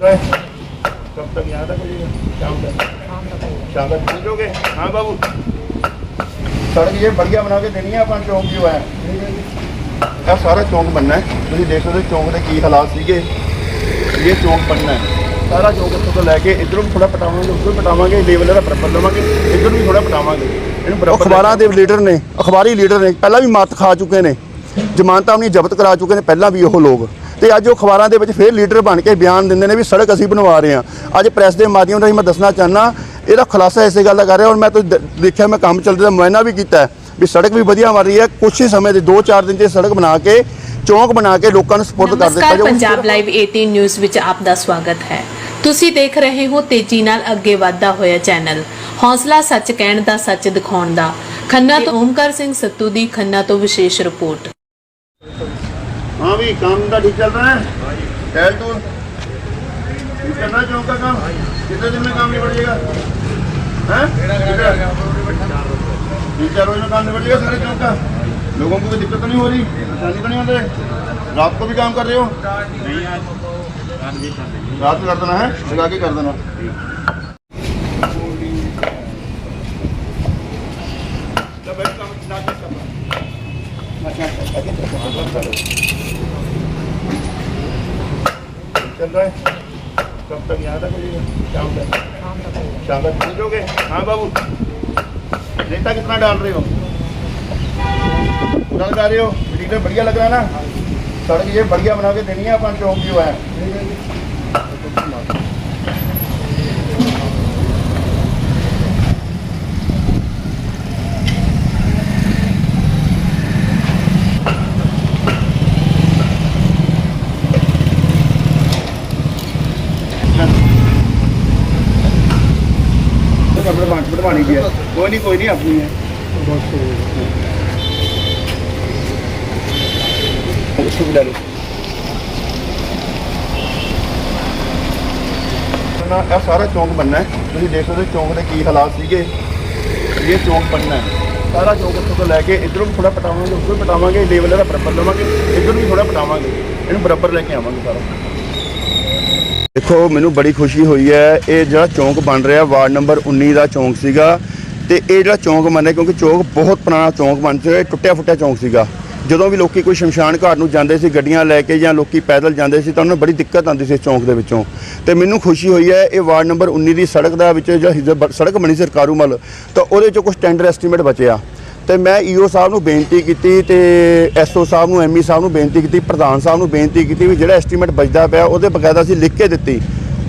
कब तक यहाँ तक मिलेगा शाम तक शाम तक पहुँचोगे हाँ बाबू सड़क ये बढ़िया बना के देनी है अपन चौक जो है ਇਹ ਸਾਰਾ ਚੌਂਕ ਬੰਨਾ ਹੈ ਤੁਸੀਂ ਦੇਖ ਸਕਦੇ ਹੋ ਚੌਂਕ ਦੇ ਕੀ ਹਾਲਾਤ ਸੀਗੇ ਇਹ ਚੌਂਕ ਬੰਨਾ ਹੈ ਸਾਰਾ ਚੌਂਕ ਇੱਥੋਂ ਤੋਂ ਲੈ ਕੇ ਇਧਰੋਂ ਵੀ ਥੋੜਾ ਪਟਾਵਾਂਗੇ ਉੱਧਰੋਂ ਵੀ ਪਟਾਵਾਂਗੇ ਲੇਵਲ ਦਾ ਬਰਾਬਰ ਲਵਾਂਗੇ ਇਧਰ ਵੀ ਥੋੜਾ ਪਟਾਵਾਂਗੇ ਇਹਨੂੰ ਬਰਾਬਰ ਅਖਬਾਰਾਂ ਦੇ ਲੀਡਰ ਨੇ ਅਖਬਾਰੀ ਲੀਡਰ ਨੇ ਪਹਿਲਾਂ ਵੀ ਮੱਤ ਖਾ ਚੁੱਕੇ ਨੇ ਜ਼ਮਾਨਤਾਂ ਆਪਣੀ ਜ਼ਬਤ ਕਰਾ ਚੁੱਕੇ ਨੇ ਪਹਿਲਾਂ ਵੀ ਉਹ ਲੋਕ ਤੇ ਅੱਜ ਉਹ ਅਖਬਾਰਾਂ ਦੇ ਵਿੱਚ ਫੇਰ ਲੀਡਰ ਬਣ ਕੇ ਬਿਆਨ ਦਿੰਦੇ ਨੇ ਵੀ ਸੜਕ ਅਸੀਂ ਬਣਵਾ ਰਹੇ ਹਾਂ। ਅੱਜ ਪ੍ਰੈਸ ਦੇ ਮਾਧਿਅਮ ਰਾਹੀਂ ਮੈਂ ਦੱਸਣਾ ਚਾਹਨਾ ਇਹਦਾ ਖੁਲਾਸਾ ਇਸੇ ਗੱਲ ਦਾ ਕਰ ਰਿਹਾ ਔਰ ਮੈਂ ਤਾਂ ਦ- ਦੇਖਿਆ ਮੈਂ ਕੰਮ ਚੱਲਦੇ ਦਾ ਮੁਆਇਨਾ ਵੀ ਕੀਤਾ ਵੀ ਸੜਕ ਵੀ ਵਧੀਆ ਬਣ ਰਹੀ ਹੈ। ਕੁਛ ਹੀ ਸਮੇਂ ਦੇ 2-4 ਦਿਨ 'ਚ ਸੜਕ ਬਣਾ ਕੇ ਚੌਂਕ ਬਣਾ ਕੇ ਲੋਕਾਂ ਨੂੰ ਸਪੋਰਟ ਕਰ ਦਿੱਤਾ ਜਾਊ ਪੰਜਾਬ ਲਾਈਵ 18 ਨਿਊਜ਼ ਵਿੱਚ ਆਪ ਦਾ ਸਵਾਗਤ ਹੈ। ਤੁਸੀਂ ਦੇਖ ਰਹੇ ਹੋ ਤੇਜ਼ੀ ਨਾਲ ਅੱਗੇ ਵਧਦਾ ਹੋਇਆ ਚੈਨਲ। ਹੌਸਲਾ ਸੱਚ ਕਹਿਣ ਦਾ ਸੱਚ ਦਿਖਾਉਣ ਦਾ। ਖੰਨਾ ਤੋਂ ਓਮਕਾਰ ਸਿੰਘ ਸੱਤੂ ਦੀ ਖੰਨਾ ਤੋਂ ਵਿਸ਼ੇਸ਼ ਰਿਪੋर्ट हाँ भी काम का ठीक चल रहा है टहल टूल ठीक चल रहा है चौक का काम कितने दिन में काम निपट जाएगा हैं? तीन चार रोज में काम निपट जाएगा सारे चौक का लोगों को कोई दिक्कत तो नहीं हो रही परेशानी तो नहीं होते रात को भी काम कर रहे हो रात में कर देना है लगा के कर देना कब तक यहाँ तक मिलेगा शाम तक शाम तक पहुँचोगे हाँ बाबू रेता कितना डाल रहे हो पूरा लगा रहे हो मटीरियल बढ़िया लग रहा है ना सड़क ये बढ़िया बना के देनी है अपन चौक जो है ਵਧਵਾਣੀ ਵੀ ਕੋਈ ਨਹੀਂ ਕੋਈ ਨਹੀਂ ਆਪਣੀ ਹੈ। ਨਾ ਇਹ ਸਾਰਾ ਚੌਂਕ ਬੰਨਾ ਹੈ। ਤੁਸੀਂ ਦੇਖ ਸਕਦੇ ਚੌਂਕ ਦੇ ਕੀ ਹਾਲਾਤ ਸੀਗੇ। ਇਹ ਚੌਂਕ ਬੰਨਾ ਹੈ। ਸਾਰਾ ਚੌਂਕ ਇੱਥੋਂ ਤੋਂ ਲੈ ਕੇ ਇਧਰੋਂ ਵੀ ਥੋੜਾ ਪਟਾਵਾਂਗੇ ਉਧਰੋਂ ਪਟਾਵਾਂਗੇ ਲੇਵਲ ਦਾ ਬਰਾਬਰ ਲਵਾਂਗੇ। ਇਧਰੋਂ ਵੀ ਥੋੜਾ ਪਟਾਵਾਂਗੇ। ਇਹਨੂੰ ਬਰਾਬਰ ਲੈ ਕੇ ਆਵਾਂਗੇ ਸਾਰਾ। ਦੇਖੋ, ਮੈਨੂੰ ਬੜੀ ਖੁਸ਼ੀ ਹੋਈ ਹੈ। ਇਹ ਜਿਹੜਾ ਚੌਂਕ ਬਣ ਰਿਹਾ, ਵਾਰਡ ਨੰਬਰ 19 ਦਾ ਚੌਂਕ ਸੀਗਾ। ਤੇ ਇਹ ਜਿਹੜਾ ਚੌਂਕ ਬਣਿਆ ਕਿਉਂਕਿ ਚੌਂਕ ਬਹੁਤ ਪੁਰਾਣਾ ਚੌਂਕ ਬਣ ਚੁੱਕਾ ਇਹ ਟੁੱਟਿਆ ਫੁੱਟਿਆ ਚੌਂਕ ਸੀਗਾ। ਜਦੋਂ ਵੀ ਲੋਕੀ ਕੋਈ ਸ਼ਮਸ਼ਾਨ ਘਾਟ ਨੂੰ ਜਾਂਦੇ ਸੀ, ਗੱਡੀਆਂ ਲੈ ਕੇ ਜਾਂ ਲੋਕੀ ਪੈਦਲ ਜਾਂਦੇ ਸੀ, ਤਾਂ ਉਹਨਾਂ ਨੂੰ ਬੜੀ ਦਿੱਕਤ ਆਉਂਦੀ ਸੀ ਇਸ ਚੌਂਕ ਦੇ ਵਿੱਚੋਂ। ਤੇ ਮੈਨੂੰ ਖੁਸ਼ੀ ਹੋਈ ਹੈ, ਇਹ ਵਾਰਡ ਨੰਬਰ 19 ਦੀ ਸੜਕ ਦਾ ਵਿੱਚ ਜਿਹੜਾ ਬ- ਸੜਕ ਬਣੀ ਸਰਕਾਰੂ ਮਲ, ਤਾਂ ਉਹਦੇ ਚੋਂ ਕੁਝ ਟੈਂਡਰ ਐਸਟੀਮੇਟ ਬਚਿਆ। ਤੇ ਮੈਂ ਈਓ ਸਾਹਿਬ ਨੂੰ ਬੇਨਤੀ ਕੀਤੀ ਤੇ ਐਸਓ ਸਾਹਿਬ ਨੂੰ, ਐਮਈ ਸਾਹਿਬ ਨੂੰ ਬੇਨਤੀ ਕੀਤੀ, ਪ੍ਰਧਾਨ ਸਾਹਿਬ ਨੂੰ ਬੇਨਤੀ ਕੀਤੀ ਵੀ ਜਿਹੜਾ ਐਸਟੀਮੇਟ ਬਚਦਾ ਪਿਆ ਉਹਦੇ ਬਕਾਇਦਾ ਅਸੀਂ ਲਿਖ ਕੇ ਦਿੱਤੀ।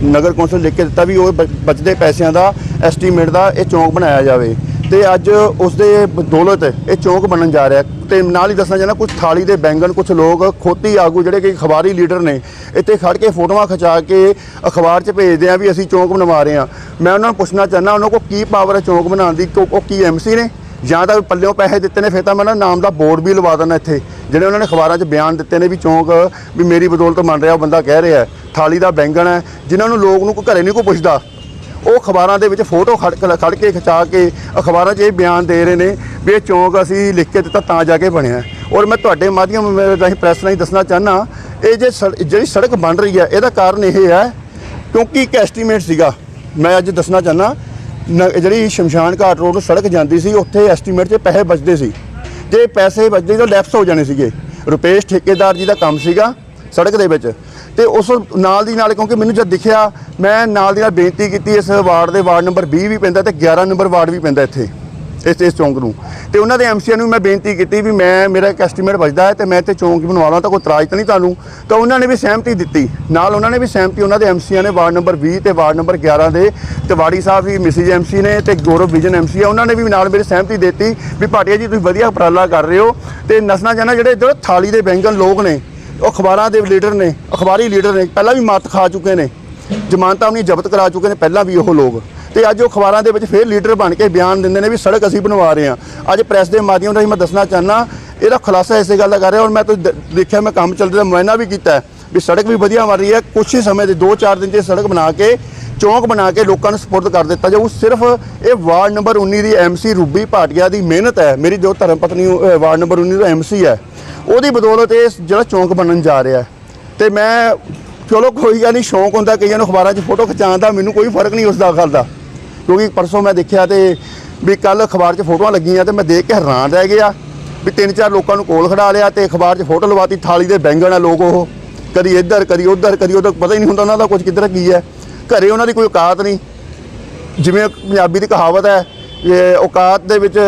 ਨਗਰ ਕੌਂਸਲ ਲਿਖ ਕੇ ਦਿੱਤਾ ਵੀ ਉਹ ਬ- ਬਚਦੇ ਪੈਸਿਆਂ ਦਾ ਐਸਟੀਮੇਟ ਦਾ ਇਹ ਚੌਂਕ ਬਣਾਇਆ ਜਾਵੇ। ਤੇ ਅੱਜ ਉਸ ਦੇ ਬਦੌਲਤ ਇਹ ਚੌਂਕ ਬਣਨ ਜਾ ਰਿਹਾ। ਤੇ ਨਾਲ ਹੀ ਦੱਸਣਾ ਚਾਹੁੰਦਾ ਕੁਝ ਥਾਲੀ ਦੇ ਬੈਂਗਣ, ਕੁਝ ਲੋਕ ਖੋਤੀ ਆਗੂ ਜਿਹੜੇ ਕਿ ਅਖਬਾਰੀ ਲੀਡਰ ਨੇ, ਇੱਥੇ ਖੜ ਕੇ ਫੋਟੋਆਂ ਖਿਚਾ ਕੇ ਅਖਬਾਰ 'ਚ ਭੇਜਦੇ ਆ ਵੀ ਅਸੀਂ ਚੌਂਕ ਬਣਵਾ ਰਹੇ ਆ ਮੈਂ ਉਹਨਾਂ ਨੂੰ ਪੁੱਛਣਾ ਚਾਹੁੰਦਾ, ਉਹਨਾਂ ਕੋਲ ਕੀ ਪਾਵਰ ਹੈ ਚੌਂਕ ਬਣਾਉਣ ਦੀ, ਕਿ, ਉਹ ਕੀ ਐਮਸੀ ਨੇ? ਜਾਂ ਤਾਂ ਪੱਲਿਓਂ ਪੈਸੇ ਦਿੱਤੇ ਨੇ, ਫਿਰ ਤਾਂ ਮੈਂ ਉਹਨਾਂ ਨਾਮ ਦਾ ਬੋਰਡ ਵੀ ਲਵਾ ਦਿੰਦਾ ਇੱਥੇ। ਜਿਹੜੇ ਉਹਨਾਂ ਨੇ ਅਖਬਾਰਾਂ 'ਚ ਬਿਆਨ ਦਿੱਤੇ ਨੇ ਵੀ ਚੌਂਕ ਵੀ ਮੇਰੀ ਬਦੌਲਤ ਮੰਨ ਰਿਹਾ, ਉਹ ਬੰਦਾ ਕਹਿ ਰਿਹਾ ਥਾਲੀ ਦਾ ਬੈਂਗਣ ਹੈ, ਜਿਨ੍ਹਾਂ ਨੂੰ ਲੋਕ ਨੂੰ ਕੋਈ ਘਰੇ ਨਹੀਂ ਕੋਈ ਪੁੱਛਦਾ। ਉਹ ਅਖਬਾਰਾਂ ਦੇ ਵਿੱਚ ਫੋਟੋ ਖੜ ਖੜ ਕੇ ਖਿਚਾ ਕੇ ਅਖਬਾਰਾਂ 'ਚ ਇਹ ਬਿਆਨ ਦੇ ਰਹੇ ਨੇ ਵੀ ਇਹ ਚੌਂਕ ਅਸੀਂ ਲਿਖ ਕੇ ਦਿੱਤਾ ਤਾਂ ਜਾ ਕੇ ਬਣਿਆ ਔਰ ਮੈਂ ਤੁਹਾਡੇ ਮਾਧਿਅਮ ਰਾਹੀਂ ਪ੍ਰੈਸ ਰਾਹੀਂ ਦੱਸਣਾ ਚਾਹਨਾ ਇਹ ਜੇ ਸੜ- ਜਿਹੜੀ ਸੜਕ ਬਣ ਰਹੀ ਹੈ, ਇਹਦਾ ਕਾਰਨ ਇਹ ਹੈ ਕਿਉਂਕਿ ਇੱਕ ਐਸਟੀਮੇਟ ਸੀਗਾ। ਮੈਂ ਅੱਜ ਦੱਸਣਾ ਚਾਹਨਾ ਜਿਹੜੀ ਸ਼ਮਸ਼ਾਨ ਘਾਟ ਰੋਡ ਨੂੰ ਸੜਕ ਜਾਂਦੀ ਸੀ, ਉੱਥੇ ਐਸਟੀਮੇਟ 'ਚ ਪੈਸੇ ਬਚਦੇ ਸੀ। ਜੇ ਪੈਸੇ ਬਚਦੇ ਤਾਂ ਲੈਪਸ ਹੋ ਜਾਣੇ ਸੀਗੇ। ਰੁਪੇਸ਼ ਠੇਕੇਦਾਰ ਜੀ ਦਾ ਕੰਮ ਸੀਗਾ ਸੜਕ ਦੇ ਵਿੱਚ। ਤੇ ਉਸ ਨਾਲ ਦੀ ਨਾਲ ਕਿਉਂਕਿ ਮੈਨੂੰ ਜਦ ਦਿਖਿਆ, ਮੈਂ ਨਾਲ ਦੀ ਨਾਲ ਬੇਨਤੀ ਕੀਤੀ ਇਸ ਵਾਰਡ ਦੇ ਵਾਰਡ ਨੰਬਰ 20 ਵੀ ਪੈਂਦਾ ਤੇ 11 ਨੰਬਰ ਵਾਰਡ ਵੀ ਪੈਂਦਾ ਇੱਥੇ। ਇਸ ਇਸ ਚੌਂਕ ਨੂੰ। ਤੇ ਉਹਨਾਂ ਦੇ ਐਮਸੀਆਂ ਨੂੰ ਮੈਂ ਬੇਨਤੀ ਕੀਤੀ ਵੀ ਮੈਂ, ਮੇਰਾ ਇੱਕ ਐਸਟੀਮੇਟ ਬਚਦਾ ਹੈ ਤੇ ਮੈਂ ਇੱਥੇ ਚੌਂਕ ਬਣਵਾ ਲਾਂ, ਤਾਂ ਕੋਈ ਤਰਾਜ ਤਾਂ ਨਹੀਂ ਤੁਹਾਨੂੰ। ਤਾਂ ਉਹਨਾਂ ਨੇ ਵੀ ਸਹਿਮਤੀ ਦਿੱਤੀ। ਨਾਲ ਉਹਨਾਂ ਨੇ ਵੀ ਸਹਿਮਤੀ ਉਹਨਾਂ ਦੇ ਐਮਸੀਆਂ ਨੇ, ਵਾਰਡ ਨੰਬਰ 20 ਤੇ ਵਾਰਡ ਨੰਬਰ 11 ਦੇ ਤਿਵਾੜੀ ਸਾਹਿਬ ਵੀ ਮਿਸਿਜ ਐਮਸੀ ਨੇ ਤੇ ਗੌਰਵ ਵਿਜਨ ਐਮਸੀ ਆ, ਉਹਨਾਂ ਨੇ ਵੀ ਨਾਲ ਮੇਰੀ ਸਹਿਮਤੀ ਦਿੱਤੀ ਵੀ ਭਾਟੀਆ ਜੀ, ਤੁਸੀਂ ਵਧੀਆ ਉਪਰਾਲਾ ਕਰ ਰਹੇ ਹੋ ਤੇ ਨਸਣਾ ਜਾਣਾ ਜਿਹੜੇ ਇੱਧਰ ਥਾਲੀ ਦੇ ਬੈਂਗਣ ਲੋਕ ਨੇ, ਉਹ ਅਖਬਾਰਾਂ ਦੇ ਲੀਡਰ ਨੇ, ਅਖਬਾਰੀ ਲੀਡਰ ਨੇ, ਪਹਿਲਾਂ ਵੀ ਮੱਤ ਖਾ ਚੁੱਕੇ ਨੇ, ਜ਼ਮਾਨਤਾਂ ਆਪਣੀ ਜ਼ਬਤ ਕਰਾ ਚੁੱਕੇ ਨੇ, ਪਹਿਲਾਂ ਵੀ ਉਹ ਲੋਕ। ਤੇ ਅੱਜ ਉਹ ਅਖਬਾਰਾਂ ਦੇ ਵਿੱਚ ਫੇਰ ਲੀਡਰ ਬਣ ਕੇ ਬਿਆਨ ਦਿੰਦੇ ਨੇ ਵੀ ਸੜਕ ਅਸੀਂ ਬਣਵਾ ਰਹੇ ਹਾਂ। ਅੱਜ ਪ੍ਰੈਸ ਦੇ ਮਾਧਿਅਮ ਰਾਹੀਂ ਮੈਂ ਦੱਸਣਾ ਚਾਹਨਾ ਇਹਦਾ ਖੁਲਾਸਾ ਇਸੇ ਗੱਲ ਦਾ ਕਰ ਰਿਹਾ ਔਰ ਮੈਂ ਤਾਂ ਦੇਖਿਆ ਮੈਂ ਕੰਮ ਚੱਲਦੇ ਦਾ ਮੁਆਇਨਾ ਵੀ ਕੀਤਾ ਵੀ ਸੜਕ ਵੀ ਵਧੀਆ ਬਣ ਰਹੀ ਹੈ। ਕੁਛ ਹੀ ਸਮੇਂ ਦੇ 2-4 ਦਿਨ 'ਚ ਇਹ ਸੜਕ ਬਣਾ ਕੇ, ਚੌਂਕ ਬਣਾ ਕੇ ਲੋਕਾਂ ਨੂੰ ਸਪੁਰਦ ਕਰ ਦਿੱਤਾ ਜਾਊ। ਸਿਰਫ ਇਹ ਵਾਰਡ ਨੰਬਰ 19 ਦੀ ਐਮਸੀ ਰੂਬੀ ਭਾਟੀਆ ਦੀ ਮਿਹਨਤ ਹੈ। ਮੇਰੀ ਜੋ ਧਰਮ ਪਤਨੀ ਵਾਰਡ ਨੰਬਰ 19 ਦਾ ਐਮਸੀ ਹੈ। ਉਹਦੀ ਬਦੌਲਤ ਇਹ ਜਿਹੜਾ ਚੌਂਕ ਬਣਨ ਜਾ ਰਿਹਾ ਹੈ। ਤੇ ਮੈਂ, ਚਲੋ ਕੋਈ ਗੱਲ ਨਹੀਂ, ਸ਼ੌਂਕ ਹੁੰਦਾ ਕਈਆਂ ਨੂੰ ਅਖਬਾਰਾਂ 'ਚ ਫੋਟੋ ਖਿਚਾਉਣ ਦਾ, ਮੈਨੂੰ ਕੋਈ ਫ਼ਰਕ ਨਹੀਂ ਉਸ ਦਾ ਗੱਲ ਦਾ। ਕਿਉਂਕਿ ਪਰਸੋਂ ਮੈਂ ਦੇਖਿਆ ਤੇ ਵੀ ਕੱਲ ਅਖਬਾਰ 'ਚ ਫੋਟੋਆਂ ਲੱਗੀਆਂ ਤੇ ਮੈਂ ਦੇਖ ਕੇ ਹੈਰਾਨ ਰਹਿ ਗਿਆ ਵੀ ਤਿੰਨ ਚਾਰ ਲੋਕਾਂ ਨੂੰ ਕੋਲ ਖੜਾ ਲਿਆ ਤੇ ਅਖਬਾਰ 'ਚ ਫੋਟੋ ਲਵਾਤੀ ਥਾਲੀ ਦੇ ਬੈਂਗਣ ਆ ਲੋਕ ਉਹ, ਕਦੀ ਇੱਧਰ, ਕਦੀ ਉੱਧਰ ਕਦੀ ਉੱਧਰ, ਪਤਾ ਹੀ ਨਹੀਂ ਹੁੰਦਾ ਉਹਨਾਂ ਦਾ ਕੁਝ ਕਿੱਧਰ ਕੀ ਹੈ। ਘਰੇ ਉਹਨਾਂ ਦੀ ਕੋਈ ਔਕਾਤ ਨਹੀਂ। ਜਿਵੇਂ ਪੰਜਾਬੀ ਦੀ ਕਹਾਵਤ ਹੈ ਇਹ ਔਕਾਤ ਦੇ ਵਿੱਚ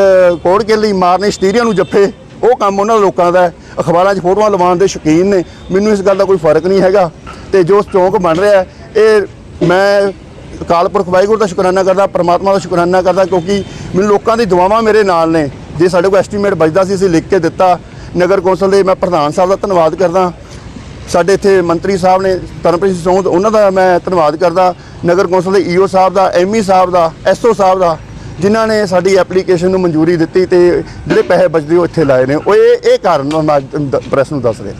ਕੋੜ ਕੇ ਲਈ ਮਾਰਨੇ ਸ਼ਤੀਰੀਆਂ ਨੂੰ ਜੱਫੇ, ਉਹ ਕੰਮ ਉਹਨਾਂ ਲੋਕਾਂ ਦਾ ਅਖਬਾਰਾਂ 'ਚ ਫੋਟੋਆਂ ਲਵਾਉਣ ਦੇ ਸ਼ੌਕੀਨ ਨੇ। ਮੈਨੂੰ ਇਸ ਗੱਲ ਦਾ ਕੋਈ ਫ਼ਰਕ ਨਹੀਂ ਹੈਗਾ। ਤੇ ਜੋ ਚੌਂਕ ਬਣ ਰਿਹਾ, ਇਹ ਮੈਂ ਅਕਾਲ ਪੁਰਖ ਵਾਹਿਗੁਰੂ ਦਾ ਸ਼ੁਕਰਾਨਾ ਕਰਦਾ, ਪ੍ਰਮਾਤਮਾ ਦਾ ਸ਼ੁਕਰਾਨਾ ਕਰਦਾ ਕਿਉਂਕਿ ਮੈਨੂੰ ਲੋਕਾਂ ਦੀ ਦੁਆਵਾਂ ਮੇਰੇ ਨਾਲ ਨੇ। ਜੇ ਸਾਡੇ ਕੋਲ ਐਸਟੀਮੇਟ ਬਚਦਾ ਸੀ, ਅਸੀਂ ਲਿਖ ਕੇ ਦਿੱਤਾ। ਨਗਰ ਕੌਂਸਲ ਦੇ ਮੈਂ ਪ੍ਰਧਾਨ ਸਾਹਿਬ ਦਾ ਧੰਨਵਾਦ ਕਰਦਾ। ਸਾਡੇ ਇੱਥੇ ਮੰਤਰੀ ਸਾਹਿਬ ਨੇ ਤਰਨਪ੍ਰੀਤ ਸਿੰਘ ਸੋਂਦ ਉਹਨਾਂ ਦਾ ਮੈਂ ਧੰਨਵਾਦ ਕਰਦਾ। ਨਗਰ ਕੌਂਸਲ ਦੇ ਈਓ ਸਾਹਿਬ ਦਾ ਐਮਈ ਸਾਹਿਬ ਦਾ ਐਸਓ ਸਾਹਿਬ ਦਾ, ਜਿਨ੍ਹਾਂ ਨੇ ਸਾਡੀ ਐਪਲੀਕੇਸ਼ਨ ਨੂੰ ਮਨਜ਼ੂਰੀ ਦਿੱਤੀ ਤੇ ਜਿਹੜੇ ਪੈਸੇ ਬਚਦੇ ਉਹ ਇੱਥੇ ਲਾਏ ਨੇ। ਉਹ ਇਹ ਇਹ ਕਾਰਨ ਮੈਂ ਪ੍ਰੈਸ ਨੂੰ ਦੱਸ ਰਿਹਾ।